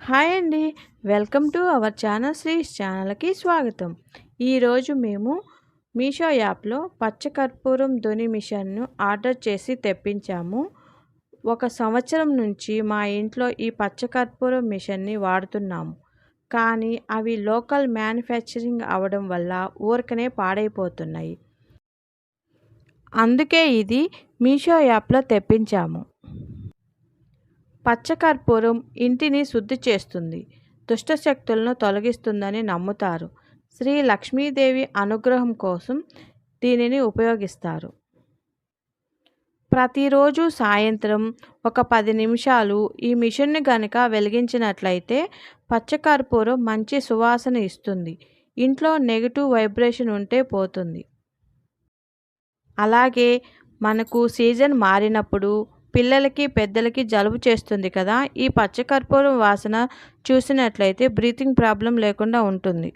Hi అండి. Welcome to our channel Sri's ఛానల్కి స్వాగతం. ఈరోజు మేము మీషో యాప్లో పచ్చకర్పూరం ధ్వని మిషన్ను ఆర్డర్ చేసి తెప్పించాము. ఒక సంవత్సరం నుంచి మా ఇంట్లో ఈ పచ్చకర్పూరం మిషన్ని వాడుతున్నాము. కానీ అవి లోకల్ మ్యానుఫ్యాక్చరింగ్ అవడం వల్ల ఊరికనే పాడైపోతున్నాయి. అందుకే ఇది మీషో యాప్లో తెప్పించాము. పచ్చకర్పూరం ఇంటిని శుద్ధి చేస్తుంది. దుష్టశక్తులను తొలగిస్తుందని నమ్ముతారు. శ్రీ లక్ష్మీదేవి అనుగ్రహం కోసం దీనిని ఉపయోగిస్తారు. ప్రతిరోజు సాయంత్రం ఒక పది నిమిషాలు ఈ మిషన్ని గనక వెలిగించినట్లయితే పచ్చకర్పూరం మంచి సువాసన ఇస్తుంది. ఇంట్లో నెగిటివ్ వైబ్రేషన్ ఉంటే పోతుంది. అలాగే మనకు సీజన్ మారినప్పుడు పిల్లలకి పెద్దలకి జలుబు చేస్తుంది కదా ఈ పచ్చకర్పూరం వాసన చూసినట్లయితే బ్రీతింగ్ ప్రాబ్లం లేకుండా ఉంటుంది.